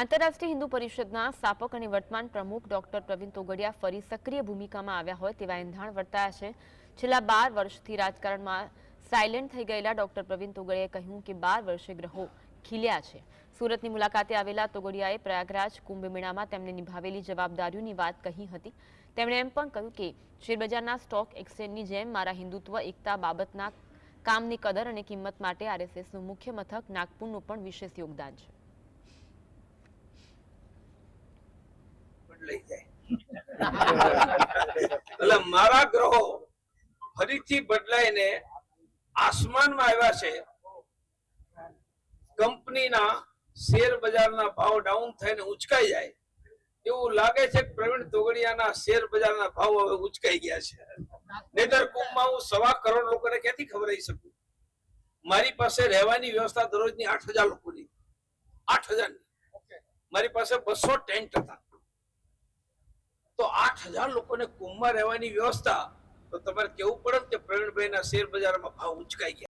આંતરરાષ્ટ્રીય હિન્દુ પરિષદના સ્થાપક અને વર્તમાન પ્રમુખ ડોક્ટર પ્રવીણ તોગડિયા ફરી સક્રિય ભૂમિકામાં આવ્યા હોય તેવા એંધાણ વર્તાયા છે. છેલ્લા બાર વર્ષથી રાજકારણમાં સાયલેન્ટ થઈ ગયેલા ડોક્ટર પ્રવીણ તોગડિયાએ કહ્યું કે બાર વર્ષે ગ્રહો ખીલ્યા છે. સુરતની મુલાકાતે આવેલા તોગડિયાએ પ્રયાગરાજ કુંભ મેળામાં તેમને નિભાવેલી જવાબદારીઓની વાત કહી હતી. તેમણે એમ પણ કહ્યું કે શેરબજારના સ્ટોક એક્સચેન્જની જેમ મારા હિન્દુત્વ, એકતા બાબતના કામની કદર અને કિંમત માટે આરએસએસનું મુખ્ય મથક નાગપુરનું પણ વિશેષ યોગદાન છે. મારા ગ્રહો ફરીથી બદલાઈને આસમાનમાં આવ્યા છે. કંપનીના શેર બજારના ભાવ ડાઉન થઈને ઉચકાઈ જાય. એવું લાગે છે કે પ્રવીણ તોગડિયાના શેર બજારના ભાવ હવે ઉચકાઈ ગયા છે. નહીતર કુંભમાં હું સવા કરોડ લોકોને ક્યાંથી ખવડાવી શકું? મારી પાસે રહેવાની વ્યવસ્થા દરરોજની આઠ હજાર લોકોની. આઠ હજારની. મારી પાસે બસો ટેન્ટ હતા. હજાર લોકોને કુંભમાં રહેવાની વ્યવસ્થા, તો તમારે કેવું પડે કે પ્રવીણભાઈના શેર બજારમાં ભાવ ઉચકાઈ ગયા.